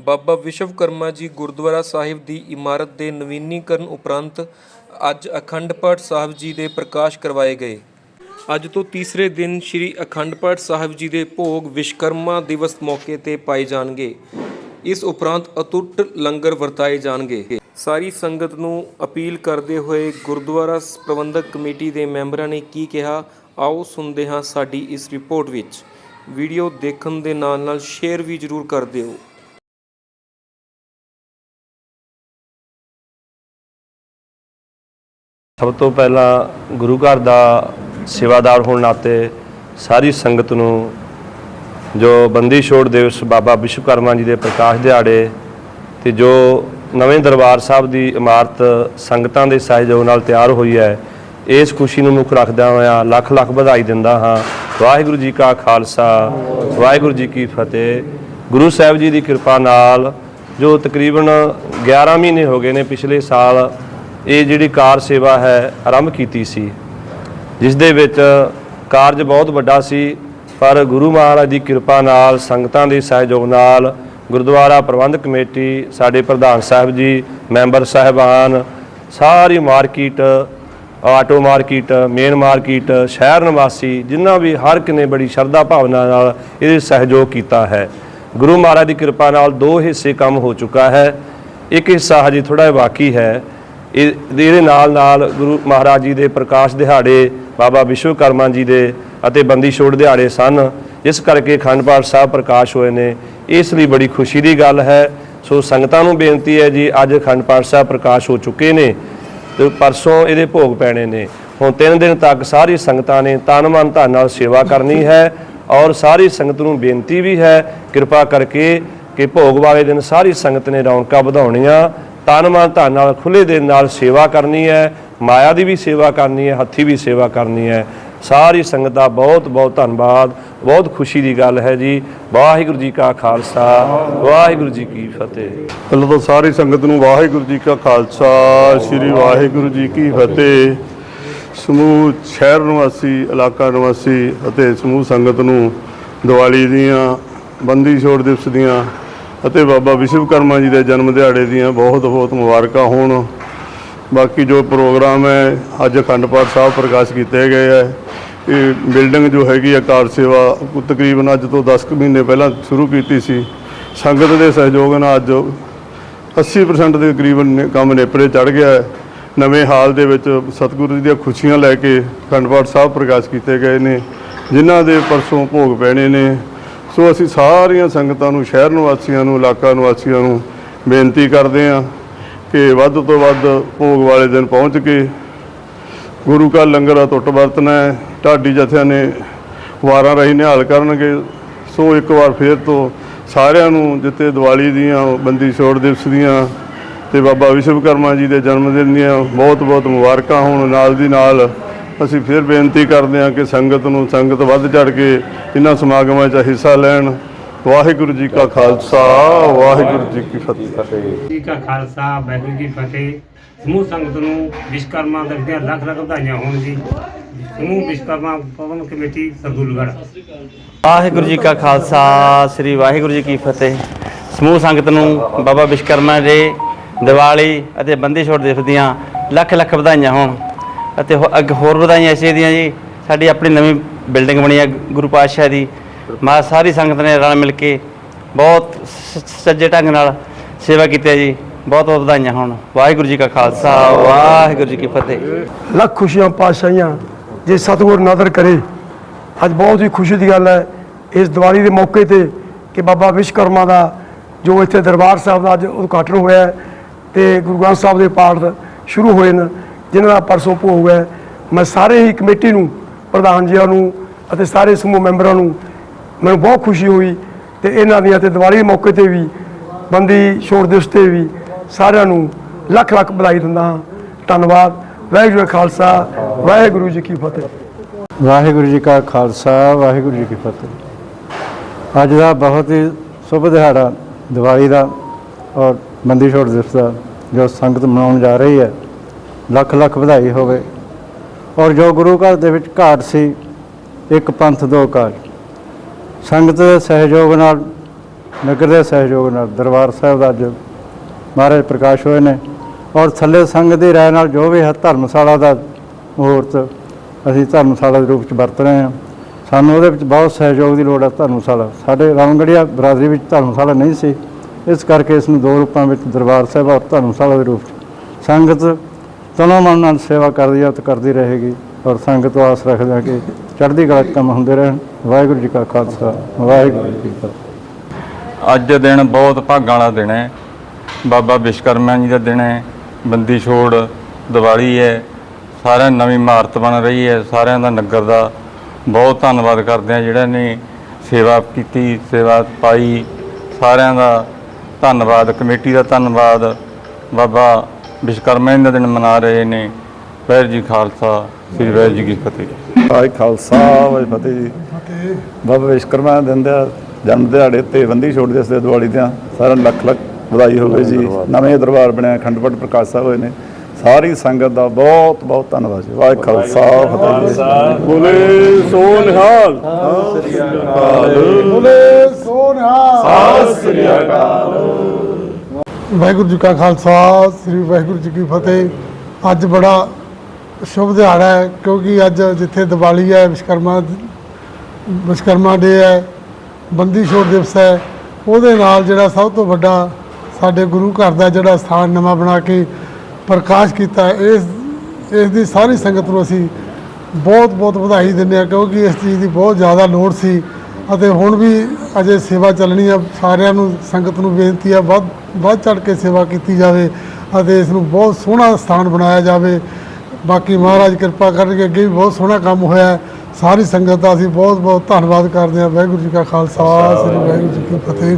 ਬਾਬਾ ਵਿਸ਼ਵਕਰਮਾ ਜੀ ਗੁਰਦੁਆਰਾ ਸਾਹਿਬ ਦੀ ਇਮਾਰਤ ਦੇ ਨਵੀਨੀਕਰਨ ਉਪਰੰਤ ਅੱਜ ਅਖੰਡ ਪਾਠ ਸਾਹਿਬ ਜੀ ਦੇ ਪ੍ਰਕਾਸ਼ ਕਰਵਾਏ ਗਏ। ਅੱਜ ਤੋਂ ਤੀਸਰੇ ਦਿਨ ਸ੍ਰੀ ਅਖੰਡ ਪਾਠ ਸਾਹਿਬ ਜੀ ਦੇ ਭੋਗ ਵਿਸ਼ਵਕਰਮਾ ਦਿਵਸ ਮੌਕੇ ਤੇ ਪਾਏ ਜਾਣਗੇ। ਇਸ ਉਪਰੰਤ ਅਤੁੱਟ ਲੰਗਰ ਵਰਤਾਏ ਜਾਣਗੇ। ਸਾਰੀ ਸੰਗਤ ਨੂੰ ਅਪੀਲ ਕਰਦੇ ਹੋਏ ਗੁਰਦੁਆਰਾ ਪ੍ਰਬੰਧਕ ਕਮੇਟੀ ਦੇ ਮੈਂਬਰਾਂ ਨੇ ਕੀ ਕਿਹਾ, ਆਓ ਸੁਣਦੇ ਹਾਂ ਸਾਡੀ ਇਸ ਰਿਪੋਰਟ ਵਿੱਚ। ਵੀਡੀਓ ਦੇਖਣ ਦੇ ਨਾਲ ਨਾਲ ਸ਼ੇਅਰ ਵੀ ਜ਼ਰੂਰ ਕਰ ਦਿਓ। ਸਭ ਤੋਂ ਪਹਿਲਾਂ ਗੁਰੂ ਘਰ ਦਾ ਸੇਵਾਦਾਰ ਹੋਣ ਨਾਤੇ ਸਾਰੀ ਸੰਗਤ ਨੂੰ ਜੋ ਬੰਦੀ ਛੋੜ ਦਿਵਸ ਬਾਬਾ ਵਿਸ਼ਵਕਰਮਾ ਜੀ ਦੇ ਪ੍ਰਕਾਸ਼ ਦਿਹਾੜੇ ਤੇ ਜੋ ਨਵੇਂ ਦਰਬਾਰ ਸਾਹਿਬ ਦੀ ਇਮਾਰਤ ਸੰਗਤਾਂ ਦੇ ਸਹਿਯੋਗ ਨਾਲ ਤਿਆਰ ਹੋਈ ਹੈ, ਇਸ ਖੁਸ਼ੀ ਨੂੰ ਮੁੱਖ ਰੱਖਦਿਆਂ ਹੋਇਆਂ ਲੱਖ ਲੱਖ ਵਧਾਈ ਦਿੰਦਾ ਹਾਂ। ਵਾਹਿਗੁਰੂ ਜੀ ਕਾ ਖਾਲਸਾ, ਵਾਹਿਗੁਰੂ ਜੀ ਕੀ ਫਤਿਹ। ਗੁਰੂ ਸਾਹਿਬ ਜੀ ਦੀ ਕਿਰਪਾ ਨਾਲ ਜੋ ਤਕਰੀਬਨ 11 ਮਹੀਨੇ ਹੋ ਗਏ ਨੇ ਪਿਛਲੇ ਸਾਲ ਇਹ ਜਿਹੜੀ ਕਾਰ ਸੇਵਾ ਹੈ, ਆਰੰਭ ਕੀਤੀ ਸੀ ਜਿਸ ਦੇ ਵਿੱਚ ਕਾਰਜ ਬਹੁਤ ਵੱਡਾ ਸੀ, ਪਰ ਗੁਰੂ ਮਹਾਰਾਜ ਦੀ ਕਿਰਪਾ ਨਾਲ, ਸੰਗਤਾਂ ਦੇ ਸਹਿਯੋਗ ਨਾਲ, ਗੁਰਦੁਆਰਾ ਪ੍ਰਬੰਧਕ ਕਮੇਟੀ, ਸਾਡੇ ਪ੍ਰਧਾਨ ਸਾਹਿਬ ਜੀ, ਮੈਂਬਰ ਸਾਹਿਬਾਨ, ਸਾਰੀ market, auto market, main market, ਸ਼ਹਿਰ ਨਿਵਾਸੀ ਜਿਨ੍ਹਾਂ ਵੀ ਹਰ ਇੱਕ ਨੇ ਬੜੀ ਸ਼ਰਧਾ ਭਾਵਨਾ ਨਾਲ ਇਹਦੇ ਸਹਿਯੋਗ ਕੀਤਾ ਹੈ। ਗੁਰੂ ਮਹਾਰਾਜ ਦੀ ਕਿਰਪਾ ਨਾਲ ਦੋ ਹਿੱਸੇ ਕੰਮ ਹੋ ਚੁੱਕਾ ਹੈ। ਇੱਕ ਹਿੱਸਾ ਹਜੇ ਥੋੜਾ ਜਿਹਾ ਬਾਕੀ ਹੈ ਇਹਦੇ ਨਾਲ ਨਾਲ ਗੁਰੂ ਮਹਾਰਾਜ ਜੀ ਦੇ ਪ੍ਰਕਾਸ਼ ਦਿਹਾੜੇ, ਬਾਬਾ ਵਿਸ਼ਵਕਰਮਾ ਜੀ ਦੇ ਅਤੇ ਬੰਦੀ ਛੋੜ ਦਿਹਾੜੇ ਸਨ। ਇਸ ਕਰਕੇ ਅਖੰਡ ਪਾਠ ਸਾਹਿਬ ਪ੍ਰਕਾਸ਼ ਹੋਏ ਨੇ। ਇਸ ਲਈ ਬੜੀ ਖੁਸ਼ੀ ਦੀ ਗੱਲ ਹੈ। ਸੋ ਸੰਗਤਾਂ ਨੂੰ ਬੇਨਤੀ ਹੈ ਜੀ, ਅੱਜ ਅਖੰਡ ਪਾਠ ਸਾਹਿਬ ਪ੍ਰਕਾਸ਼ ਹੋ ਚੁੱਕੇ ਨੇ ਤੇ ਪਰਸੋਂ ਇਹਦੇ ਭੋਗ ਪੈਣੇ ਨੇ। ਹੁਣ ਤਿੰਨ ਦਿਨ ਤੱਕ ਸਾਰੀ ਸੰਗਤਾਂ ਨੇ ਤਨ ਮਨ ਧਨ ਨਾਲ ਸੇਵਾ ਕਰਨੀ ਹੈ ਔਰ ਸਾਰੀ ਸੰਗਤ ਨੂੰ ਬੇਨਤੀ ਵੀ ਹੈ, ਕਿਰਪਾ ਕਰਕੇ ਕਿ ਭੋਗ ਵਾਲੇ ਦਿਨ ਸਾਰੀ ਸੰਗਤ ਨੇ ਰੌਣਕਾਂ ਵਧਾਉਣੀਆਂ ਤਨ ਮਨ ਧਨ ਨਾਲ ਖੁੱਲੇ ਦੇ ਨਾਲ ਸੇਵਾ ਕਰਨੀ ਹੈ, ਮਾਇਆ ਦੀ ਵੀ ਸੇਵਾ ਕਰਨੀ ਹੈ, ਹੱਥੀ ਵੀ ਸੇਵਾ ਕਰਨੀ ਹੈ। ਸਾਰੀ ਸੰਗਤ ਦਾ ਬਹੁਤ ਬਹੁਤ ਧੰਨਵਾਦ। ਬਹੁਤ ਖੁਸ਼ੀ ਦੀ ਗੱਲ ਹੈ ਜੀ। ਵਾਹਿਗੁਰੂ ਜੀ ਕਾ ਖਾਲਸਾ। ਵਾਹਿਗੁਰੂ ਜੀ ਕੀ ਫਤਿਹ। ਪਹਿਲਾਂ ਤਾਂ ਸਾਰੀ ਸੰਗਤ ਨੂੰ ਵਾਹਿਗੁਰੂ ਜੀ ਕਾ ਖਾਲਸਾ, ਸ੍ਰੀ ਵਾਹਿਗੁਰੂ ਜੀ ਕੀ ਫਤਿਹ। ਸਮੂਹ ਸ਼ਹਿਰ ਨਿਵਾਸੀ, ਇਲਾਕਾ ਨਿਵਾਸੀ ਅਤੇ ਸਮੂਹ ਸੰਗਤ ਨੂੰ ਦੀਵਾਲੀ ਦੀਆਂ, ਬੰਦੀ ਛੋੜ ਦਿਵਸ ਦੀਆਂ ਅਤੇ ਬਾਬਾ ਵਿਸ਼ਵਕਰਮਾ ਜੀ ਦੇ ਜਨਮ ਦਿਹਾੜੇ ਦੀਆਂ ਬਹੁਤ ਬਹੁਤ ਮੁਬਾਰਕਾਂ ਹੋਣ। ਬਾਕੀ ਜੋ ਪ੍ਰੋਗਰਾਮ ਹੈ, ਅੱਜ ਅਖੰਡ ਪਾਠ ਸਾਹਿਬ ਪ੍ਰਕਾਸ਼ ਕੀਤੇ ਗਏ ਹੈ। ਇਹ ਬਿਲਡਿੰਗ ਜੋ ਹੈਗੀ ਹੈ, ਕਾਰ ਸੇਵਾ, ਤਕਰੀਬਨ ਅੱਜ ਤੋਂ 10 ਕੁ ਮਹੀਨੇ ਪਹਿਲਾਂ ਸ਼ੁਰੂ ਕੀਤੀ ਸੀ। ਸੰਗਤ ਦੇ ਸਹਿਯੋਗ ਨਾਲ ਅੱਜ 80% ਦੇ ਤਕਰੀਬਨ ਕੰਮ ਨੇਪਰੇ ਚੜ ਗਿਆ ਹੈ। ਨਵੇਂ ਹਾਲ ਦੇ ਵਿੱਚ ਸਤਿਗੁਰੂ ਜੀ ਦੀਆਂ ਖੁਸ਼ੀਆਂ ਲੈ ਕੇ ਅਖੰਡ ਪਾਠ ਸਾਹਿਬ ਪ੍ਰਕਾਸ਼ ਕੀਤੇ ਗਏ ਨੇ, ਜਿਨ੍ਹਾਂ ਦੇ ਪਰਸੋਂ ਭੋਗ ਪੈਣੇ ਨੇ। ਸੋ ਅਸੀਂ ਸਾਰੀਆਂ ਸੰਗਤਾਂ ਨੂੰ, ਸ਼ਹਿਰ ਨਿਵਾਸੀਆਂ ਨੂੰ, ਇਲਾਕਾ ਨਿਵਾਸੀਆਂ ਨੂੰ ਬੇਨਤੀ ਕਰਦੇ ਹਾਂ ਕਿ ਵੱਧ ਤੋਂ ਵੱਧ ਭੋਗ ਵਾਲੇ ਦਿਨ ਪਹੁੰਚ ਕੇ ਗੁਰੂ ਕਾ ਲੰਗਰ ਦਾ ਟੁੱਟ ਵਰਤਣਾ ਹੈ, ਢਾਡੀ ਜਥਿਆਂ ਨੇ ਵਾਰਾਂ ਰਹੀ ਨਿਹਾਲ ਕਰਨਗੇ। ਸੋ ਇੱਕ ਵਾਰ ਫੇਰ ਤੋਂ ਸਾਰਿਆਂ ਨੂੰ ਜਿੱਤੇ ਦੀਵਾਲੀ ਦੀਆਂ ਬੰਦੀ ਛੋੜ ਦਿਵਸ ਦੀਆਂ ਤੇ ਬਾਬਾ ਵਿਸ਼ਵਕਰਮਾ ਜੀ ਦੇ ਜਨਮ ਦਿਨ ਦੀਆਂ ਬਹੁਤ ਬਹੁਤ ਮੁਬਾਰਕਾਂ ਹੋਣ, ਨਾਲ ਦੀ ਨਾਲ ਅਸੀਂ ਫਿਰ ਬੇਨਤੀ ਕਰਦੇ ਹਾਂ ਕਿ ਸੰਗਤ ਨੂੰ ਸੰਗਤ ਵੱਧ ਚੜ ਕੇ ਇਹਨਾਂ ਸਮਾਗਮਾਂ 'ਚ ਹਿੱਸਾ ਲੈਣ। ਵਾਹਿਗੁਰੂ ਜੀ ਕਾ ਖਾਲਸਾ ਵਾਹਿਗੁਰੂ ਜੀ ਕੀ ਫਤਿਹ। ਜੀ ਕਾ ਖਾਲਸਾ ਵਾਹਿਗੁਰੂ ਜੀ ਕੀ ਫਤਿਹ। ਸਮੂਹ ਸੰਗਤ ਨੂੰ ਵਿਸ਼ਕਰਮਾ ਦੀਆਂ ਲੱਖ ਲੱਖ ਵਧਾਈਆਂ ਹੋਣ ਜੀ। ਸਮੂਹ ਵਿਸ਼ਕਰਮਾ ਪਵਨ ਕਮੇਟੀ ਸਰਦੂਲਗੜ੍ਹ। ਵਾਹਿਗੁਰੂ ਜੀ ਕਾ ਖਾਲਸਾ ਸ੍ਰੀ ਵਾਹਿਗੁਰੂ ਜੀ ਕੀ ਫਤਿਹ। ਸਮੂਹ ਸੰਗਤ ਨੂੰ ਬਾਬਾ ਵਿਸ਼ਕਰਮਾ ਦੇ ਦੀਵਾਲੀ ਅਤੇ ਬੰਦੀ ਛੋੜ ਦਿਵਸ ਦੀਆਂ ਲੱਖ ਲੱਖ ਵਧਾਈਆਂ ਹੋਣ। ਅਤੇ ਹੋ- ਅੱਗੇ ਹੋਰ ਵਧਾਈਆਂ ਇਸੇ ਦੀਆਂ ਜੀ। ਸਾਡੀ ਆਪਣੀ ਨਵੀਂ ਬਿਲਡਿੰਗ ਬਣੀ ਹੈ ਗੁਰੂ ਪਾਤਸ਼ਾਹ ਦੀ। ਮਾ ਸਾਰੀ ਸੰਗਤ ਨੇ ਰਲ ਮਿਲ ਕੇ ਬਹੁਤ ਸ- ਸੱਜੇ ਢੰਗ ਨਾਲ ਸੇਵਾ ਕੀਤੀ ਹੈ ਜੀ। ਬਹੁਤ ਬਹੁਤ ਵਧਾਈਆਂ ਹੋਣ। ਵਾਹਿਗੁਰੂ ਜੀ ਕਾ ਖਾਲਸਾ, ਵਾਹਿਗੁਰੂ ਜੀ ਕੀ ਫਤਿਹ। ਲੱਖ ਖੁਸ਼ੀਆਂ ਪਾਤਸ਼ਾਹੀਆਂ, ਜੇ ਸਤਿਗੁਰ ਨਦਰ ਕਰੇ। ਅੱਜ ਬਹੁਤ ਹੀ ਖੁਸ਼ੀ ਦੀ ਗੱਲ ਹੈ, ਇਸ ਦੀਵਾਲੀ ਦੇ ਮੌਕੇ ਤੇ ਕਿ ਬਾਬਾ ਵਿਸ਼ਵਕਰਮਾ ਦਾ ਜੋ ਇੱਥੇ ਦਰਬਾਰ ਸਾਹਿਬ ਦਾ ਅੱਜ ਉਦਘਾਟਨ ਹੋਇਆ ਹੈ, ਤੇ ਗੁਰੂ ਗ੍ਰੰਥ ਸਾਹਿਬ ਦੇ ਪਾਠ ਸ਼ੁਰੂ ਹੋਏ ਨੇ। ਜਿਨ੍ਹਾਂ ਦਾ ਪਰਸੋਂ ਭੋਗ ਹੈ ਮੈਂ ਸਾਰੇ ਹੀ ਕਮੇਟੀ ਨੂੰ, ਪ੍ਰਧਾਨ ਜੀਆਂ ਨੂੰ ਅਤੇ ਸਾਰੇ ਸਮੂਹ ਮੈਂਬਰਾਂ ਨੂੰ ਮੈਨੂੰ ਬਹੁਤ ਖੁਸ਼ੀ ਹੋਈ ਤੇ ਇਹਨਾਂ ਦੀਆਂ ਤੇ ਦੀਵਾਲੀ ਮੌਕੇ ਤੇ ਵੀ, ਬੰਦੀ ਛੋੜ ਦਿਵਸ ਤੇ ਵੀ ਸਾਰਿਆਂ ਨੂੰ ਲੱਖ ਲੱਖ ਵਧਾਈ ਦਿੰਦਾ ਹਾਂ। ਧੰਨਵਾਦ। ਵਾਹਿਗੁਰੂ ਕਾ ਖਾਲਸਾ, ਵਾਹਿਗੁਰੂ ਜੀ ਕੀ ਫਤਿਹ। ਵਾਹਿਗੁਰੂ ਜੀ ਕਾ ਖਾਲਸਾ, ਵਾਹਿਗੁਰੂ ਜੀ ਕੀ ਫਤਿਹ। ਅੱਜ ਦਾ ਬਹੁਤ ਹੀ ਸ਼ੁਭ ਦਿਹਾੜਾ ਦੀਵਾਲੀ ਦਾ ਔਰ ਬੰਦੀ ਛੋੜ ਦਿਵਸ ਦਾ, ਜੋ ਸੰਗਤ ਮਨਾਉਣ ਜਾ ਰਹੀ ਹੈ। ਲੱਖ ਲੱਖ ਵਧਾਈ ਹੋਵੇ। ਔਰ ਜੋ ਗੁਰੂ ਘਰ ਦੇ ਵਿੱਚ ਘਾਟ ਸੀ, ਇੱਕ ਪੰਥ ਦੋ ਕਾਜ ਸੰਗਤ ਦੇ ਸਹਿਯੋਗ ਨਾਲ, ਨਗਰ ਦੇ ਸਹਿਯੋਗ ਨਾਲ, ਦਰਬਾਰ ਸਾਹਿਬ ਦਾ ਅੱਜ ਮਹਾਰਾਜ ਪ੍ਰਕਾਸ਼ ਹੋਏ ਨੇ। ਔਰ ਥੱਲੇ ਸੰਗਤ ਦੀ ਰਾਏ ਨਾਲ ਜੋ ਵੀ ਹੈ, ਧਰਮਸ਼ਾਲਾ ਦਾ ਮਹੂਰਤ, ਅਸੀਂ ਧਰਮਸ਼ਾਲਾ ਦੇ ਰੂਪ ਚ ਵਰਤ ਰਹੇ ਹਾਂ। ਸਾਨੂੰ ਉਹਦੇ ਵਿੱਚ ਬਹੁਤ ਸਹਿਯੋਗ ਦੀ ਲੋੜ ਹੈ ਧਰਮਸ਼ਾਲਾ। ਸਾਡੇ ਰਾਮਗੜੀਆ ਬਰਾਦਰੀ ਵਿੱਚ ਧਰਮਸ਼ਾਲਾ ਨਹੀਂ ਸੀ। ਇਸ ਕਰਕੇ ਇਸ ਨੂੰ ਦੋ ਰੂਪਾਂ ਵਿੱਚ ਦਰਬਾਰ ਸਾਹਿਬ ਔਰ ਧਰਮਸ਼ਾਲਾ ਦੇ ਰੂਪ 'ਚ ਸੰਗਤ ਤਨੋਂ ਮਨ ਨਾਲ ਸੇਵਾ ਕਰਦੀ ਆ ਤੇ ਕਰਦੀ ਰਹੇਗੀ ਔਰ ਸੰਗਤ ਤੋਂ ਆਸ ਰੱਖਦੇ ਹਾਂ ਕਿ ਚੜ੍ਹਦੀ ਕਲਾ ਕੰਮ ਹੁੰਦੇ ਰਹਿਣ। ਵਾਹਿਗੁਰੂ ਜੀ ਕਾ ਖਾਲਸਾ, ਵਾਹਿਗੁਰੂ ਜੀ ਕੀ ਫਤਿਹ। ਅੱਜ ਦਾ ਦਿਨ ਬਹੁਤ ਭਾਗਾਂ ਵਾਲਾ ਦਿਨ ਹੈ। ਬਾਬਾ ਵਿਸ਼ਕਰਮਾ ਜੀ ਦਾ ਦਿਨ ਹੈ, ਬੰਦੀ ਛੋੜ, ਦੀਵਾਲੀ ਹੈ, ਸਾਰਿਆਂ ਨਵੀਂ ਇਮਾਰਤ ਬਣ ਰਹੀ ਹੈ, ਸਾਰਿਆਂ ਦਾ ਨਗਰ ਦਾ ਬਹੁਤ ਧੰਨਵਾਦ ਕਰਦੇ ਆ ਜਿਹੜਾ ਨੇ ਸੇਵਾ ਕੀਤੀ, ਸੇਵਾ ਪਾਈ, ਸਾਰਿਆਂ ਦਾ ਧੰਨਵਾਦ, ਕਮੇਟੀ ਦਾ ਧੰਨਵਾਦ। ਬਾਬਾ ਵਿਸ਼ਕਰਮਾ ਦਾ ਦਿਨ ਮਨਾ ਰਹੇ ਨੇ। ਵਾਹਿਗੁਰੂ ਜੀ ਖਾਲਸਾ ਸ੍ਰੀ ਵਾਹਿਗੁਰੂ ਜੀ ਕੀ ਫਤਿਹ। ਭਾਈ ਖਾਲਸਾ ਵਾਹਿ ਫਤਿਹ ਜੀ। ਬਾਬਾ ਵਿਸ਼ਕਰਮਾ ਦਿਨ ਦਾ ਜਨਮ ਦਿਹਾੜੇ ਤੇ ਬੰਦੀ ਛੋੜ ਦੇ ਦੇ ਦੀਵਾਲੀ ਦੀਆਂ ਸਾਰਿਆਂ ਨੂੰ ਲੱਖ ਲੱਖ ਵਧਾਈ ਹੋਵੇ ਜੀ। ਨਵੇਂ ਦਰਬਾਰ ਬਣਿਆ ਅਖੰਡ ਪ੍ਰਕਾਸ਼ ਸਾਹਿਬ ਹੋਏ ਨੇ। ਸਾਰੀ ਸੰਗਤ ਦਾ ਬਹੁਤ ਬਹੁਤ ਧੰਨਵਾਦ ਜੀ। ਵਾਹਿ ਖਾਲਸਾ ਫਤਿਹ ਜੀ। ਬੋਲੇ ਸੋ ਨਿਹਾਲ ਵਾਹਿਗੁਰੂ ਜੀ ਕਾ ਖਾਲਸਾ, ਸ੍ਰੀ ਵਾਹਿਗੁਰੂ ਜੀ ਕੀ ਫਤਿਹ। ਅੱਜ ਬੜਾ ਸ਼ੁਭ ਦਿਹਾੜਾ ਹੈ, ਕਿਉਂਕਿ ਅੱਜ ਜਿੱਥੇ ਦੀਵਾਲੀ ਹੈ ਵਿਸ਼ਕਰਮਾ ਵਿਸ਼ਕਰਮਾ ਡੇ ਹੈ, ਬੰਦੀ ਛੋੜ ਦਿਵਸ ਹੈ, ਉਹਦੇ ਨਾਲ ਜਿਹੜਾ ਸਭ ਤੋਂ ਵੱਡਾ ਸਾਡੇ ਗੁਰੂ ਘਰ ਦਾ ਜਿਹੜਾ ਸਥਾਨ ਨਵਾਂ ਬਣਾ ਕੇ ਪ੍ਰਕਾਸ਼ ਕੀਤਾ ਇਸ ਇਸ ਦੀ ਸਾਰੀ ਸੰਗਤ ਨੂੰ ਅਸੀਂ ਬਹੁਤ ਬਹੁਤ ਵਧਾਈ ਦਿੰਦੇ ਹਾਂ, ਕਿਉਂਕਿ ਇਸ ਚੀਜ਼ ਦੀ ਬਹੁਤ ਜ਼ਿਆਦਾ ਲੋੜ ਸੀ। ਅਤੇ ਹੁਣ ਵੀ ਅਜੇ ਸੇਵਾ ਚੱਲਣੀ ਆ, ਸਾਰਿਆਂ ਨੂੰ, ਸੰਗਤ ਨੂੰ ਬੇਨਤੀ ਆ, ਵੱਧ ਵੱਧ ਚੜ ਕੇ ਸੇਵਾ ਕੀਤੀ ਜਾਵੇ ਅਤੇ ਇਸ ਨੂੰ ਬਹੁਤ ਸੋਹਣਾ ਸਥਾਨ ਬਣਾਇਆ ਜਾਵੇ। ਬਾਕੀ ਮਹਾਰਾਜ ਕਿਰਪਾ ਕਰਨਗੇ, ਅੱਗੇ ਵੀ ਬਹੁਤ ਸੋਹਣਾ ਕੰਮ ਹੋਇਆ ਸਾਰੀ ਸੰਗਤ ਦਾ ਅਸੀਂ ਬਹੁਤ ਬਹੁਤ ਧੰਨਵਾਦ ਕਰਦੇ ਹਾਂ। ਵਾਹਿਗੁਰੂ ਜੀ ਕਾ ਖਾਲਸਾ, ਸ੍ਰੀ ਵਾਹਿਗੁਰੂ ਜੀ ਕੀ ਫਤਿਹ।